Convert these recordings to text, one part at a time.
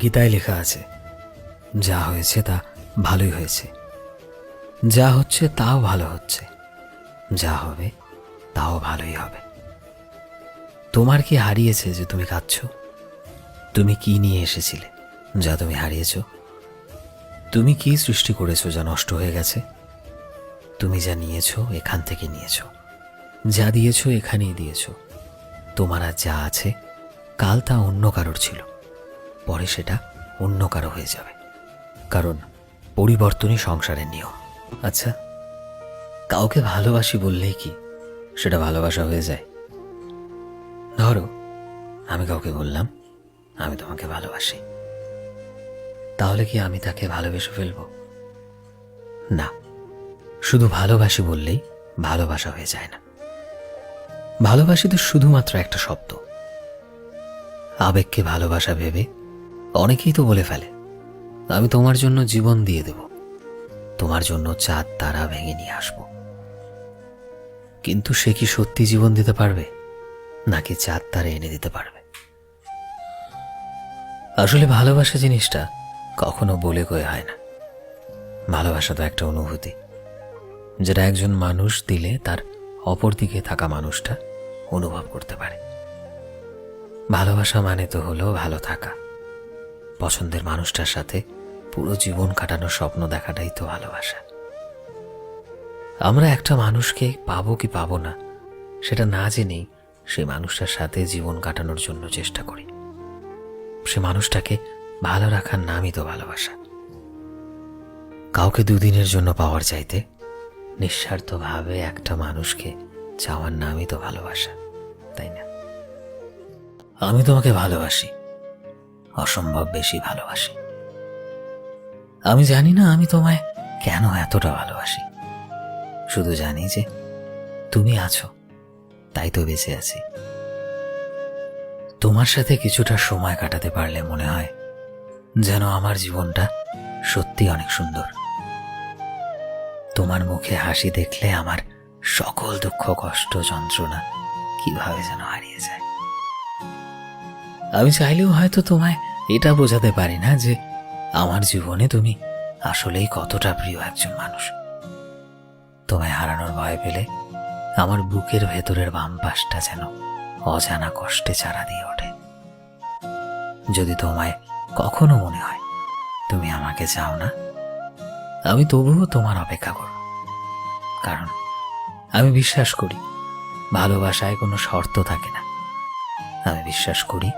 গীতায় লেখা আছে, যা হয়েছে তা ভালোই হয়েছে। যা হচ্ছে তাও ভালো হচ্ছে, যা হবে তাও ভালোই হবে। তোমার কি হারিয়েছে যে তুমি কাঁদছ? তুমি কি নিয়ে এসেছিলে যা তুমি হারিয়েছ? তুমি কি সৃষ্টি করেছ যা নষ্ট হয়ে গেছে? তুমি যা নিয়েছো এখান থেকে নিয়েছো, যা দিয়েছ এখানেই দিয়েছ। তোমার আর যা আছে, কাল তা অন্য কারোর ছিল। পরে সেটা অন্য কারও হয়ে যাবে। কারণ পরিবর্তনই সংসারের নিয়ম। আচ্ছা কাউকে ভালোবাসি বললেই কি সেটা ভালোবাসা হয়ে যায়? ধরো, আমি কাউকে বললাম, আমি তোমাকে ভালোবাসি। তাহলে কি আমি তাকে ভালোবেসে ফেলব? না, শুধু ভালোবাসি বললেই ভালোবাসা হয়ে যায় না। ভালোবাসি তো শুধুমাত্র একটা শব্দ। আবেগকে ভালোবাসা ভেবে অনেকেই তো বলে ফেলে, আমি তোমার জন্য জীবন দিয়ে দেব। তোমার জন্য চাঁদ, তারা ভেঙে নিয়ে আসব। কিন্তু সে কি সত্যি জীবন দিতে পারবে, নাকি চাঁদ, তারা এনে দিতে পারবে? আসলে ভালোবাসা জিনিসটা কখনো বলে কয়ে হয় না। ভালোবাসা তো একটা অনুভূতি, যেটা একজন মানুষ দিলে তার অপর দিকে থাকা মানুষটা অনুভব করতে পারে। ভালোবাসা মানে তো হলো ভালো থাকা। পছন্দের মানুষটার সাথে পুরো জীবন কাটানোর স্বপ্ন দেখাটাই তো ভালোবাসা। আমরা একটা মানুষকে পাবো কি পাবো না, সেটা না জেনেই সেই মানুষটার সাথে জীবন কাটানোর জন্য চেষ্টা করি। সে মানুষটাকে ভালো রাখার নামই তো ভালোবাসা। কাউকে দুদিনের জন্য পাওয়ার চাইতে নিঃস্বার্থভাবে একটা মানুষকে চাওয়ার নামই তো ভালোবাসা, তাই না? আমি তোমাকে ভালোবাসি। অসম্ভব বেশি ভালোবাসি। আমি জানি না আমি তোমায় কেন এতটা ভালোবাসি। শুধু জানি যে তুমি আছো, তাই তো বেঁচে আছি। তোমার সাথে কিছুটা সময় কাটাতে পারলে মনে হয় যেন আমার জীবনটা সত্যি অনেক সুন্দর। তোমার মুখে হাসি দেখলে আমার সকল দুঃখ, কষ্ট, যন্ত্রণা কীভাবে যেন হারিয়ে যায়। আমি চাইলেও হয়তো তোমায় এটা বোঝাতে পারি না যে আমার জীবনে তুমি আসলেই কতটা প্রিয় একজন মানুষ। তোমায় হারানোর ভয় পেলে আমার বুকের ভেতরের বাম পাশটা যেন অজানা কষ্টে চারা দিয়ে ওঠে। যদি তোমায় কখনো মনে হয় তুমি আমাকে চাও না, আমি তবুও তোমার অপেক্ষা করব। কারণ আমি বিশ্বাস করি ভালোবাসায় কোনো শর্ত থাকে না। আমি বিশ্বাস করি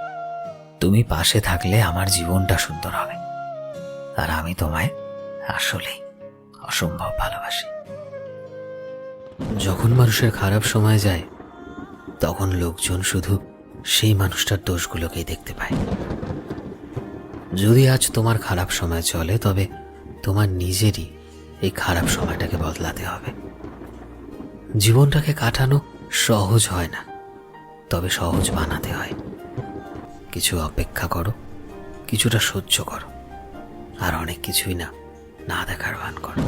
তুমি পাশে থাকলে আমার জীবনটা সুন্দর হবে। আর আমি তোমায় আসলেই অসম্ভব ভালোবাসি। যখন মানুষের খারাপ সময় যায়, তখন লোকজন শুধু সেই মানুষটার দোষগুলোকেই দেখতে পায়। যদি আজ তোমার খারাপ সময় চলে, তবে তোমার নিজেরই এই খারাপ সময়টাকে বদলাতে হবে। জীবনটাকে কাটানো সহজ হয় না, তবে সহজ বানাতে হয়। কিছু অপেক্ষা করো কিছুটা সহ্য করো আর অনেক কিছুই না না দেখার ভান করো।